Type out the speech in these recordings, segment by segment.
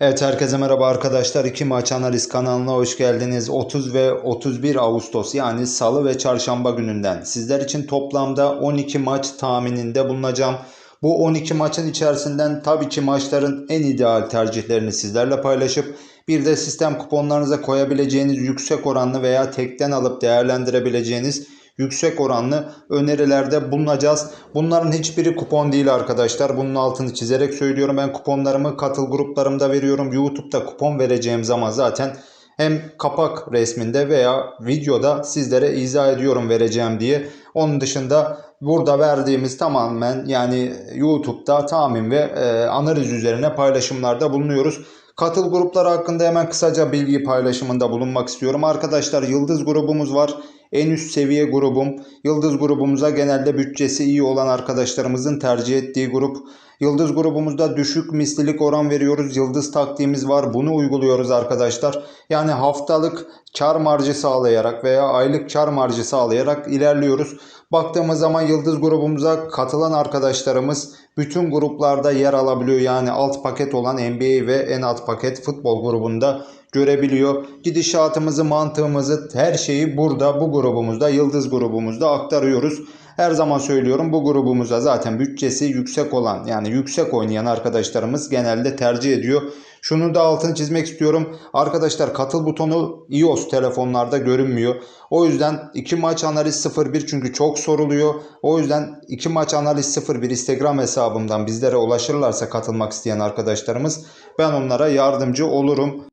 Evet herkese merhaba arkadaşlar. İki maç analiz kanalına hoş geldiniz. 30 ve 31 Ağustos yani salı ve çarşamba gününden sizler için toplamda 12 maç tahmininde bulunacağım. Bu 12 maçın içerisinden tabii ki maçların en ideal tercihlerini sizlerle paylaşıp bir de sistem kuponlarınıza koyabileceğiniz yüksek oranlı veya tekten alıp değerlendirebileceğiniz yüksek oranlı önerilerde bulunacağız. Bunların hiçbiri kupon değil arkadaşlar. Bunun altını çizerek söylüyorum. Ben kuponlarımı katıl gruplarımda veriyorum. YouTube'da kupon vereceğim zaman zaten hem kapak resminde veya videoda sizlere izah ediyorum vereceğim diye. Onun dışında burada verdiğimiz tamamen yani YouTube'da tahmin ve e, analiz üzerine paylaşımlarda bulunuyoruz. Katıl grupları hakkında hemen kısaca bilgi paylaşımında bulunmak istiyorum. Arkadaşlar Yıldız grubumuz var. En üst seviye grubum. Yıldız grubumuza genelde bütçesi iyi olan arkadaşlarımızın tercih ettiği grup. Yıldız grubumuzda düşük mislilik oran veriyoruz. Yıldız taktiğimiz var. Bunu uyguluyoruz arkadaşlar. Yani haftalık kar marjı sağlayarak veya aylık kar marjı sağlayarak ilerliyoruz. Baktığımız zaman Yıldız grubumuza katılan arkadaşlarımız bütün gruplarda yer alabiliyor. Yani alt paket olan NBA ve en alt paket futbol grubunda görebiliyor. Gidişatımızı, mantığımızı, her şeyi burada bu grubumuzda, Yıldız grubumuzda aktarıyoruz. Her zaman söylüyorum bu grubumuza zaten bütçesi yüksek olan yani yüksek oynayan arkadaşlarımız genelde tercih ediyor. Şunu da altını çizmek istiyorum. Arkadaşlar katıl butonu iOS telefonlarda görünmüyor. O yüzden 2 maç analiz 01 çünkü çok soruluyor. O yüzden 2 maç analiz 01 Instagram hesabımdan bizlere ulaşırlarsa katılmak isteyen arkadaşlarımız ben onlara yardımcı olurum.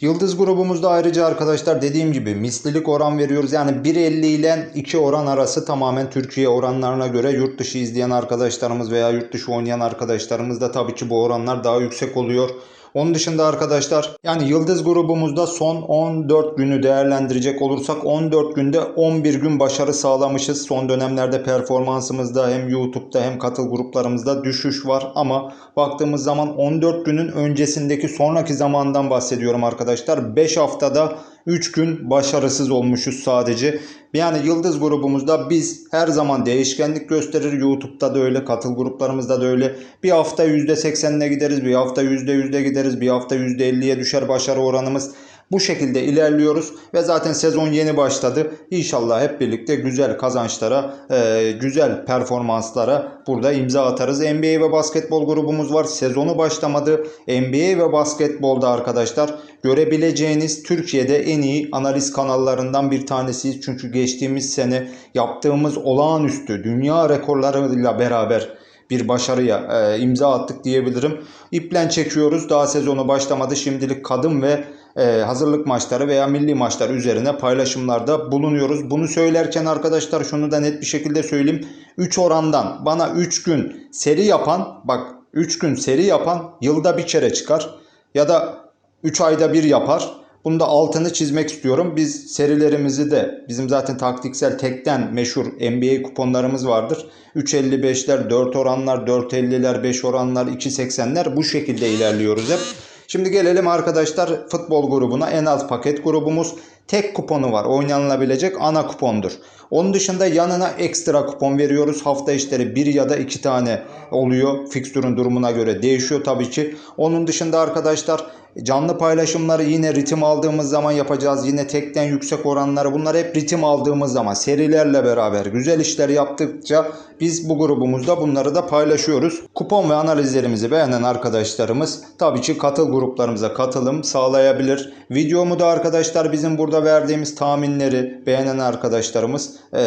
Yıldız grubumuzda ayrıca arkadaşlar dediğim gibi mislilik oran veriyoruz. Yani 1.50 ile 2 oran arası tamamen Türkiye oranlarına göre yurt dışı izleyen arkadaşlarımız veya yurt dışı oynayan arkadaşlarımız da tabii ki bu oranlar daha yüksek oluyor. Onun dışında arkadaşlar yani Yıldız grubumuzda son 14 günü değerlendirecek olursak 14 günde 11 gün başarı sağlamışız. Son dönemlerde performansımızda hem YouTube'da hem katıl gruplarımızda düşüş var ama baktığımız zaman 14 günün öncesindeki sonraki zamandan bahsediyorum arkadaşlar. 5 haftada 3 gün başarısız olmuşuz sadece. Yani Yıldız grubumuzda biz her zaman değişkenlik gösterir. YouTube'da da öyle, katıl gruplarımızda da öyle. Bir hafta %80'ine gideriz, bir hafta %100'de gideriz, bir hafta %50'ye düşer başarı oranımız. Bu şekilde ilerliyoruz ve zaten sezon yeni başladı. İnşallah hep birlikte güzel kazançlara, e, güzel performanslara burada imza atarız. NBA ve basketbol grubumuz var. Sezonu başlamadı. NBA ve basketbolda arkadaşlar görebileceğiniz Türkiye'de en iyi analiz kanallarından bir tanesiyiz. Çünkü geçtiğimiz sene yaptığımız olağanüstü dünya rekorlarıyla beraber bir başarıya e, imza attık diyebilirim. İplen çekiyoruz. Daha sezonu başlamadı. Şimdilik kadın ve hazırlık maçları veya milli maçlar üzerine paylaşımlarda bulunuyoruz. Bunu söylerken arkadaşlar şunu da net bir şekilde söyleyeyim. 3 orandan bana 3 gün seri yapan bak 3 gün seri yapan yılda bir kere çıkar. Ya da 3 ayda bir yapar. Bunu da altını çizmek istiyorum. Biz serilerimizi de bizim zaten taktiksel tekten meşhur NBA kuponlarımız vardır. 3.55'ler, 4 oranlar, 4.50'ler, 5 oranlar, 2.80'ler bu şekilde ilerliyoruz hep. Şimdi gelelim arkadaşlar futbol grubuna. En alt paket grubumuz tek kuponu var. Oynanılabilecek ana kupondur. Onun dışında yanına ekstra kupon veriyoruz. Hafta işleri bir ya da iki tane oluyor. Fikstürün durumuna göre değişiyor tabii ki. Onun dışında arkadaşlar canlı paylaşımları yine ritim aldığımız zaman yapacağız. Yine tekten yüksek oranları bunlar hep ritim aldığımız zaman serilerle beraber güzel işler yaptıkça biz bu grubumuzda bunları da paylaşıyoruz. Kupon ve analizlerimizi beğenen arkadaşlarımız tabii ki katıl gruplarımıza katılım sağlayabilir. Videomu da arkadaşlar bizim burada verdiğimiz tahminleri beğenen arkadaşlarımız e,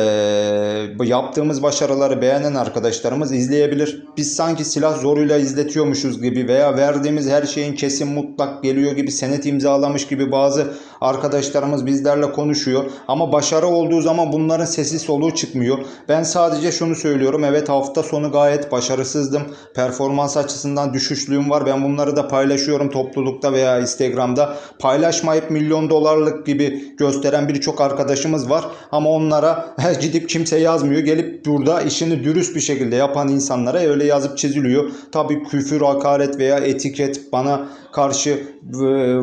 yaptığımız başarıları beğenen arkadaşlarımız izleyebilir. Biz sanki silah zoruyla izletiyormuşuz gibi veya verdiğimiz her şeyin kesin mutlak geliyor gibi senet imzalamış gibi bazı arkadaşlarımız bizlerle konuşuyor. Ama başarı olduğu zaman bunların sesi soluğu çıkmıyor. Ben sadece şunu söylüyorum. Evet hafta sonu gayet başarısızdım. Performans açısından düşüşlüğüm var. Ben bunları da paylaşıyorum toplulukta veya Instagram'da. Paylaşmayıp milyon dolarlık gibi gösteren birçok arkadaşımız var. Ama onlara gidip kimse yazmıyor. Gelip burada işini dürüst bir şekilde yapan insanlara öyle yazıp çiziliyor. Tabii küfür, hakaret veya etiket bana karşı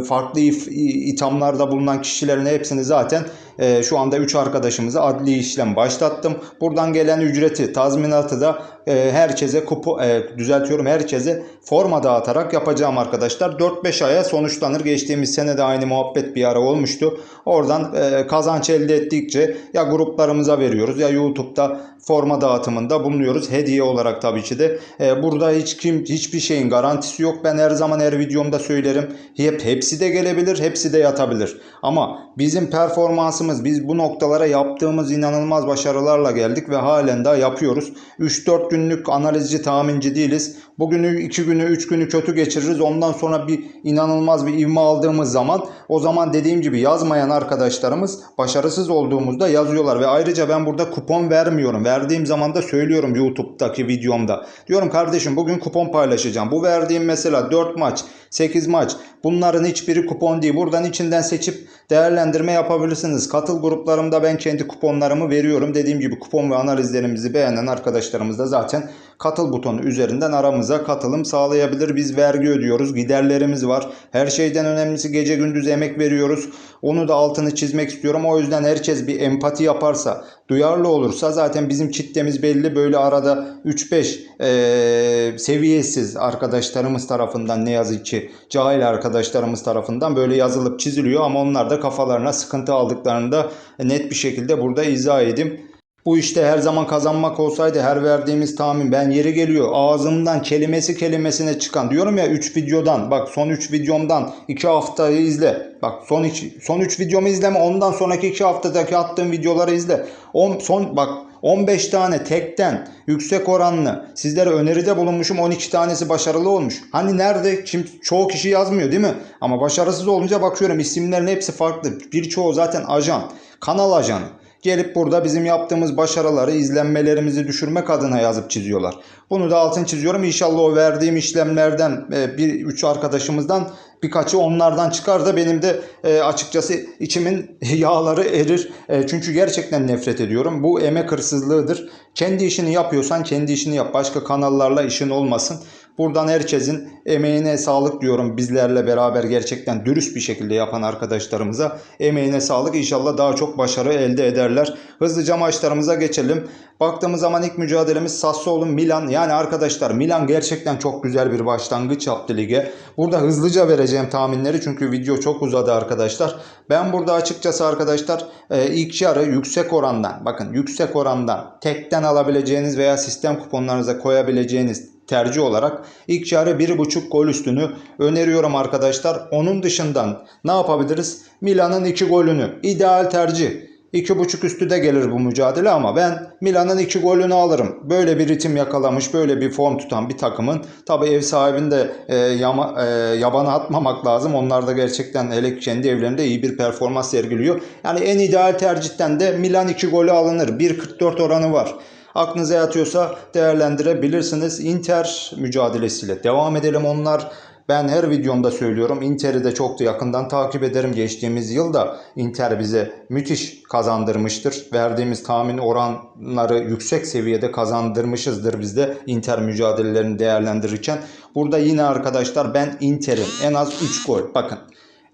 farklı ithamlarda bulunan kişilerin hepsini zaten e, şu anda 3 arkadaşımıza adli işlem başlattım. Buradan gelen ücreti, tazminatı da e, herkese kupu e, düzeltiyorum herkese forma dağıtarak yapacağım arkadaşlar. 4-5 aya sonuçlanır. Geçtiğimiz sene de aynı muhabbet bir ara olmuştu. Oradan e, kazanç elde ettikçe ya gruplarımıza veriyoruz ya YouTube'da forma dağıtımında bulunuyoruz. Hediye olarak tabii ki de. E, burada hiç kim hiçbir şeyin garantisi yok. Ben her zaman her videomda söylerim. Hep hepsi de gelebilir, hepsi de yatabilir. Ama bizim performansımız, biz bu noktalara yaptığımız inanılmaz başarılarla geldik ve halen daha yapıyoruz. 3-4 günlük analizci, tahminci değiliz. Bugünü, 2 günü, 3 günü kötü geçiririz. Ondan sonra bir inanılmaz bir ivme aldığımız zaman o zaman dediğim gibi yazmayan arkadaşlarımız başarısız olduğumuzda yazıyorlar ve ayrıca ben burada kupon vermiyorum. Verdiğim zaman da söylüyorum YouTube'daki videomda. Diyorum kardeşim bugün kupon paylaşacağım. Bu verdiğim mesela 4 maç, 8 maç bunların hiçbiri kupon değil. Buradan içinden seçip değerlendirme yapabilirsiniz. Katıl gruplarımda ben kendi kuponlarımı veriyorum. Dediğim gibi kupon ve analizlerimizi beğenen arkadaşlarımız da zaten katıl butonu üzerinden aramıza katılım sağlayabilir. Biz vergi ödüyoruz. Giderlerimiz var. Her şeyden önemlisi gece gündüz emek veriyoruz. Onu da altını çizmek istiyorum. O yüzden herkes bir empati yaparsa, duyarlı olursa zaten bizim kitlemiz belli. Böyle arada 3-5 eee, seviyesiz arkadaşlarımız tarafından ne yazık ki cahil arkadaşlarımız tarafından böyle yazılıp çiziliyor ama onlar da kafalarına sıkıntı aldıklarında net bir şekilde burada izah edeyim. Bu işte her zaman kazanmak olsaydı her verdiğimiz tahmin ben yeri geliyor ağzımdan kelimesi kelimesine çıkan diyorum ya 3 videodan bak son 3 videomdan 2 haftayı izle. Bak son 2 son 3 videomu izleme ondan sonraki 2 haftadaki attığım videoları izle. On, son bak 15 tane tekten yüksek oranlı sizlere öneride bulunmuşum 12 tanesi başarılı olmuş. Hani nerede? Şimdi çoğu kişi yazmıyor değil mi? Ama başarısız olunca bakıyorum isimlerin hepsi farklı. Birçoğu zaten ajan, kanal ajanı. Gelip burada bizim yaptığımız başarıları, izlenmelerimizi düşürmek adına yazıp çiziyorlar. Bunu da altın çiziyorum. İnşallah o verdiğim işlemlerden e, bir üç arkadaşımızdan birkaçı onlardan çıkar da benim de e, açıkçası içimin yağları erir. E, çünkü gerçekten nefret ediyorum. Bu emek hırsızlığıdır. Kendi işini yapıyorsan kendi işini yap. Başka kanallarla işin olmasın. Buradan herkesin emeğine sağlık diyorum. Bizlerle beraber gerçekten dürüst bir şekilde yapan arkadaşlarımıza emeğine sağlık. İnşallah daha çok başarı elde ederler. Hızlıca maçlarımıza geçelim. Baktığımız zaman ilk mücadelemiz Sassuolo Milan. Yani arkadaşlar Milan gerçekten çok güzel bir başlangıç yaptı lige. Burada hızlıca vereceğim tahminleri çünkü video çok uzadı arkadaşlar. Ben burada açıkçası arkadaşlar e, ilk yarı yüksek orandan bakın yüksek orandan tekten alabileceğiniz veya sistem kuponlarınıza koyabileceğiniz tercih olarak ilk yarı 1.5 gol üstünü öneriyorum arkadaşlar. Onun dışından ne yapabiliriz? Milan'ın 2 golünü ideal tercih. 2.5 üstü de gelir bu mücadele ama ben Milan'ın 2 golünü alırım. Böyle bir ritim yakalamış, böyle bir form tutan bir takımın tabi ev sahibini de e, yama, e, yabana atmamak lazım. Onlar da gerçekten hele kendi evlerinde iyi bir performans sergiliyor. Yani en ideal tercihten de Milan 2 golü alınır. 1.44 oranı var. Aklınıza yatıyorsa değerlendirebilirsiniz. Inter mücadelesiyle devam edelim onlar. Ben her videomda söylüyorum Inter'i de çok da yakından takip ederim. Geçtiğimiz yılda Inter bize müthiş kazandırmıştır. Verdiğimiz tahmin oranları yüksek seviyede kazandırmışızdır biz de Inter mücadelelerini değerlendirirken. Burada yine arkadaşlar ben Inter'in en az 3 gol bakın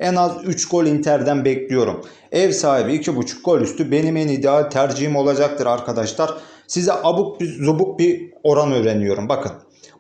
en az 3 gol Inter'den bekliyorum. Ev sahibi 2.5 gol üstü benim en ideal tercihim olacaktır arkadaşlar. Size abuk bir zubuk bir oran öğreniyorum. Bakın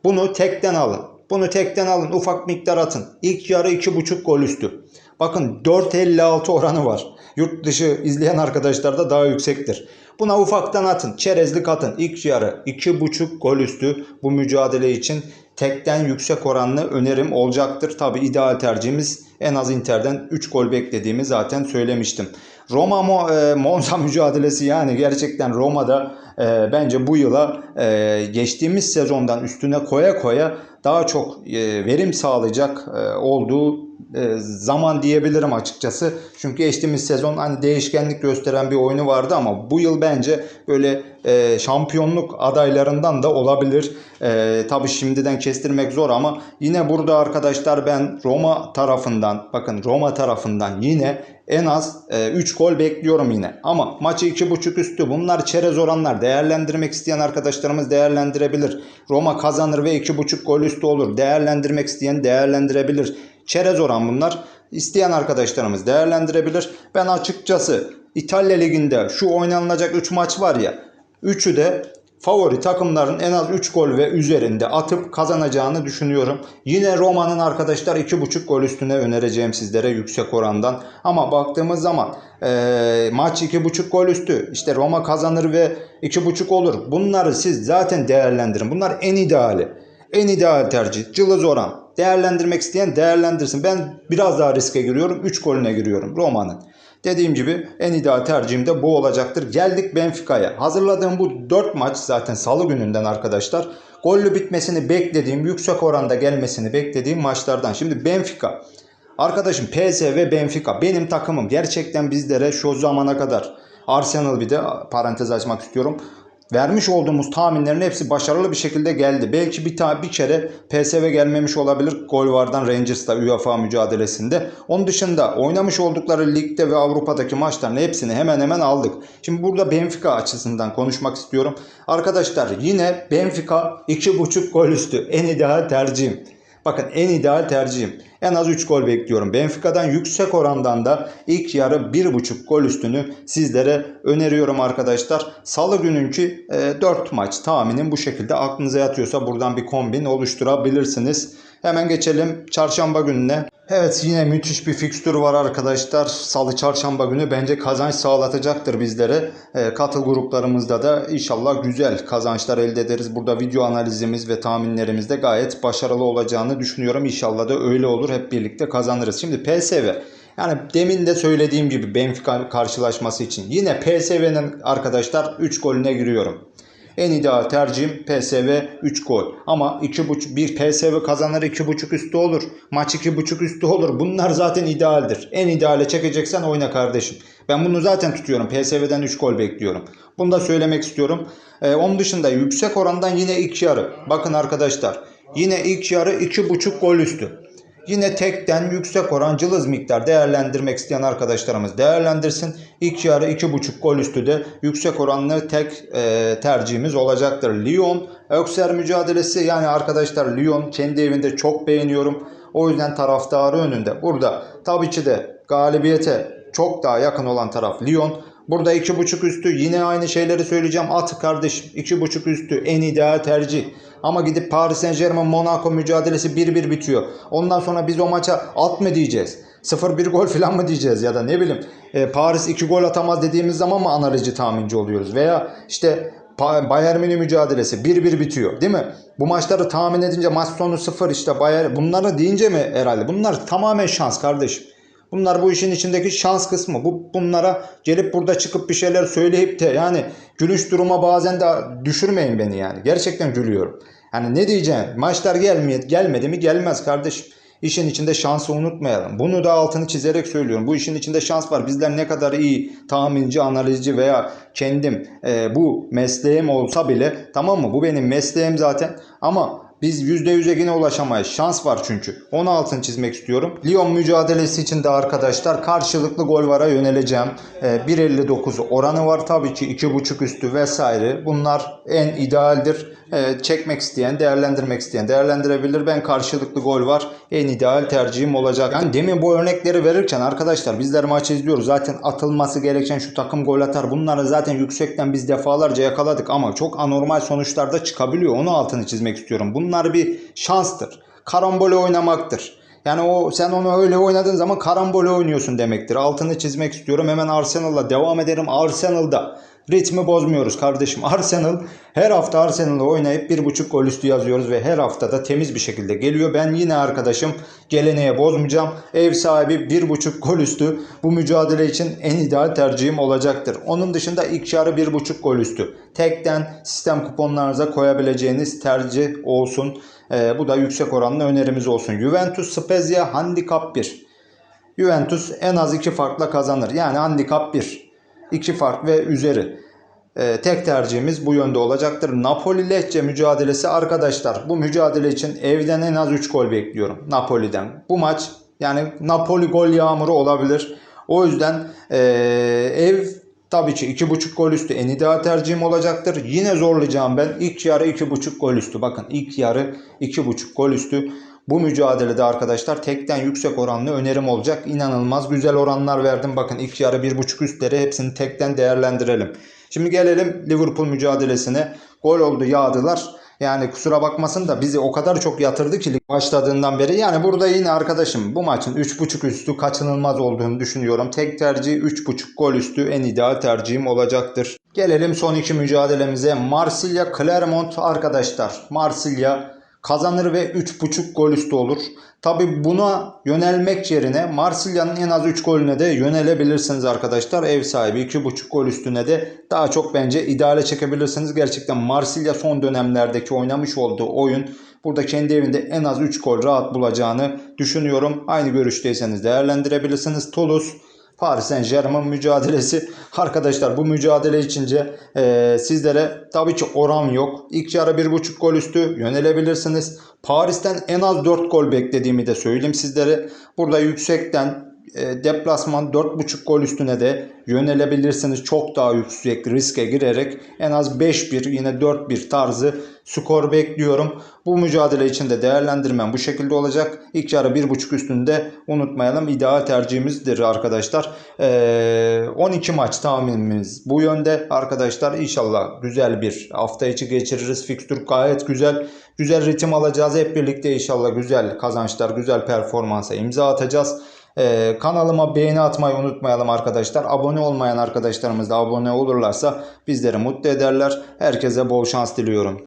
bunu tekten alın. Bunu tekten alın. Ufak miktar atın. İlk yarı 2.5 gol üstü. Bakın 4.56 oranı var. Yurt dışı izleyen arkadaşlar da daha yüksektir. Buna ufaktan atın. Çerezlik atın. İlk yarı 2.5 gol üstü bu mücadele için tekten yüksek oranlı önerim olacaktır. Tabi ideal tercihimiz en az Inter'den 3 gol beklediğimi zaten söylemiştim. Roma Mo, e, Monza mücadelesi yani gerçekten Roma'da e, bence bu yıla e, geçtiğimiz sezondan üstüne koya koya daha çok verim sağlayacak olduğu zaman diyebilirim açıkçası. Çünkü geçtiğimiz sezon hani değişkenlik gösteren bir oyunu vardı ama bu yıl bence böyle e, şampiyonluk adaylarından da olabilir. E, tabii şimdiden kestirmek zor ama yine burada arkadaşlar ben Roma tarafından bakın Roma tarafından yine en az e, 3 gol bekliyorum yine. Ama maçı 2.5 üstü bunlar çerez oranlar. Değerlendirmek isteyen arkadaşlarımız değerlendirebilir. Roma kazanır ve 2.5 gol üstü olur. Değerlendirmek isteyen değerlendirebilir. Çerez oran bunlar. İsteyen arkadaşlarımız değerlendirebilir. Ben açıkçası İtalya Ligi'nde şu oynanılacak 3 maç var ya. Üçü de favori takımların en az 3 gol ve üzerinde atıp kazanacağını düşünüyorum. Yine Roma'nın arkadaşlar 2.5 gol üstüne önereceğim sizlere yüksek orandan. Ama baktığımız zaman eee, maç 2.5 gol üstü. İşte Roma kazanır ve 2.5 olur. Bunları siz zaten değerlendirin. Bunlar en ideali. En ideal tercih. Cılız oran. Değerlendirmek isteyen değerlendirsin. Ben biraz daha riske giriyorum. 3 golüne giriyorum Roma'nın. Dediğim gibi en ideal tercihim de bu olacaktır. Geldik Benfica'ya. Hazırladığım bu 4 maç zaten salı gününden arkadaşlar. Gollü bitmesini beklediğim, yüksek oranda gelmesini beklediğim maçlardan. Şimdi Benfica. Arkadaşım PSV Benfica benim takımım. Gerçekten bizlere şu zamana kadar Arsenal bir de parantez açmak istiyorum. Vermiş olduğumuz tahminlerin hepsi başarılı bir şekilde geldi. Belki bir tane bir kere PSV gelmemiş olabilir gol vardan Rangers'ta UEFA mücadelesinde. Onun dışında oynamış oldukları ligde ve Avrupa'daki maçların hepsini hemen hemen aldık. Şimdi burada Benfica açısından konuşmak istiyorum. Arkadaşlar yine Benfica 2.5 gol üstü en ideal tercihim. Bakın en ideal tercihim. En az 3 gol bekliyorum. Benfica'dan yüksek orandan da ilk yarı 1.5 gol üstünü sizlere öneriyorum arkadaşlar. Salı gününkü 4 maç tahminim bu şekilde. Aklınıza yatıyorsa buradan bir kombin oluşturabilirsiniz. Hemen geçelim çarşamba gününe. Evet yine müthiş bir fikstür var arkadaşlar. Salı çarşamba günü bence kazanç sağlatacaktır bizlere. E, katıl gruplarımızda da inşallah güzel kazançlar elde ederiz. Burada video analizimiz ve tahminlerimiz de gayet başarılı olacağını düşünüyorum. İnşallah da öyle olur. Hep birlikte kazanırız. Şimdi PSV. Yani demin de söylediğim gibi Benfica karşılaşması için yine PSV'nin arkadaşlar 3 golüne giriyorum. En ideal tercihim PSV 3 gol. Ama 2.5 bir PSV kazanır 2.5 üstü olur. Maç 2.5 üstü olur. Bunlar zaten idealdir. En ideale çekeceksen oyna kardeşim. Ben bunu zaten tutuyorum. PSV'den 3 gol bekliyorum. Bunu da söylemek istiyorum. Ee, onun dışında yüksek orandan yine ilk yarı. Bakın arkadaşlar. Yine ilk yarı 2.5 gol üstü. Yine tekten yüksek oran cılız miktar değerlendirmek isteyen arkadaşlarımız değerlendirsin. İlk yarı 2.5 gol üstü de yüksek oranlı tek e, tercihimiz olacaktır. Lyon Ökser mücadelesi yani arkadaşlar Lyon kendi evinde çok beğeniyorum. O yüzden taraftarı önünde. Burada tabii ki de galibiyete çok daha yakın olan taraf Lyon. Burada 2.5 üstü yine aynı şeyleri söyleyeceğim. At kardeşim 2.5 üstü en ideal tercih. Ama gidip Paris Saint Germain Monaco mücadelesi 1-1 bitiyor. Ondan sonra biz o maça at mı diyeceğiz? 0-1 gol falan mı diyeceğiz ya da ne bileyim e, Paris 2 gol atamaz dediğimiz zaman mı analizi tahminci oluyoruz? Veya işte Bayern Münih mücadelesi 1-1 bitiyor değil mi? Bu maçları tahmin edince maç sonu 0 işte Bayern bunları deyince mi herhalde? Bunlar tamamen şans kardeşim. Bunlar bu işin içindeki şans kısmı. Bu bunlara gelip burada çıkıp bir şeyler söyleyip de yani gülüş duruma bazen de düşürmeyin beni yani. Gerçekten gülüyorum. Yani ne diyeceğim? Maçlar gelmeye gelmedi mi gelmez kardeşim. İşin içinde şansı unutmayalım. Bunu da altını çizerek söylüyorum. Bu işin içinde şans var. Bizler ne kadar iyi tahminci, analizci veya kendim e, bu mesleğim olsa bile tamam mı? Bu benim mesleğim zaten. Ama biz %100'e yine ulaşamayız. Şans var çünkü. Onu altını çizmek istiyorum. Lyon mücadelesi için de arkadaşlar karşılıklı gol vara yöneleceğim. Ee, 1.59 oranı var tabii ki 2.5 üstü vesaire. Bunlar en idealdir. Ee, çekmek isteyen, değerlendirmek isteyen değerlendirebilir. Ben karşılıklı gol var. En ideal tercihim olacak. Yani demin bu örnekleri verirken arkadaşlar bizler maç izliyoruz. Zaten atılması gereken şu takım gol atar. Bunları zaten yüksekten biz defalarca yakaladık ama çok anormal sonuçlarda çıkabiliyor. Onu altını çizmek istiyorum. Bunlar bir şanstır. Karambole oynamaktır. Yani o sen onu öyle oynadığın zaman karambole oynuyorsun demektir. Altını çizmek istiyorum. Hemen Arsenal'la devam ederim. Arsenal'da ritmi bozmuyoruz kardeşim. Arsenal her hafta Arsenal'la oynayıp bir buçuk gol üstü yazıyoruz ve her haftada temiz bir şekilde geliyor. Ben yine arkadaşım geleneğe bozmayacağım. Ev sahibi bir buçuk gol üstü bu mücadele için en ideal tercihim olacaktır. Onun dışında bir buçuk gol üstü. Tekten sistem kuponlarınıza koyabileceğiniz tercih olsun. Ee, bu da yüksek oranlı önerimiz olsun. Juventus Spezia Handicap 1. Juventus en az iki farkla kazanır. Yani handikap 1. 2 fark ve üzeri. Ee, tek tercihimiz bu yönde olacaktır. Napoli Lecce mücadelesi arkadaşlar. Bu mücadele için evden en az 3 gol bekliyorum Napoli'den. Bu maç yani Napoli gol yağmuru olabilir. O yüzden ee, ev tabii ki 2.5 gol üstü en ideal tercihim olacaktır. Yine zorlayacağım ben. İlk yarı 2.5 gol üstü. Bakın ilk yarı 2.5 gol üstü. Bu mücadelede arkadaşlar tekten yüksek oranlı önerim olacak. İnanılmaz güzel oranlar verdim. Bakın ilk yarı 1.5 üstleri hepsini tekten değerlendirelim. Şimdi gelelim Liverpool mücadelesine. Gol oldu yağdılar. Yani kusura bakmasın da bizi o kadar çok yatırdı ki başladığından beri. Yani burada yine arkadaşım bu maçın 3.5 üstü kaçınılmaz olduğunu düşünüyorum. Tek tercih 3.5 gol üstü en ideal tercihim olacaktır. Gelelim son iki mücadelemize. Marsilya Clermont arkadaşlar. Marsilya kazanır ve 3.5 gol üstü olur. Tabi buna yönelmek yerine Marsilya'nın en az 3 golüne de yönelebilirsiniz arkadaşlar. Ev sahibi 2.5 gol üstüne de daha çok bence ideale çekebilirsiniz. Gerçekten Marsilya son dönemlerdeki oynamış olduğu oyun burada kendi evinde en az 3 gol rahat bulacağını düşünüyorum. Aynı görüşteyseniz değerlendirebilirsiniz. Toulouse Paris Saint Germain mücadelesi. Arkadaşlar bu mücadele içince e, sizlere tabii ki oran yok. İlk yarı 1.5 gol üstü yönelebilirsiniz. Paris'ten en az 4 gol beklediğimi de söyleyeyim sizlere. Burada yüksekten deplasman 4.5 gol üstüne de yönelebilirsiniz. Çok daha yüksek riske girerek en az 5-1 yine 4-1 tarzı skor bekliyorum. Bu mücadele için de değerlendirmem bu şekilde olacak. İlk yarı 1.5 üstünde unutmayalım. ideal tercihimizdir arkadaşlar. Ee, 12 maç tahminimiz bu yönde arkadaşlar. İnşallah güzel bir hafta içi geçiririz. Fikstür gayet güzel. Güzel ritim alacağız. Hep birlikte inşallah güzel kazançlar, güzel performansa imza atacağız. Ee, kanalıma beğeni atmayı unutmayalım arkadaşlar. Abone olmayan arkadaşlarımız da abone olurlarsa bizleri mutlu ederler. Herkese bol şans diliyorum.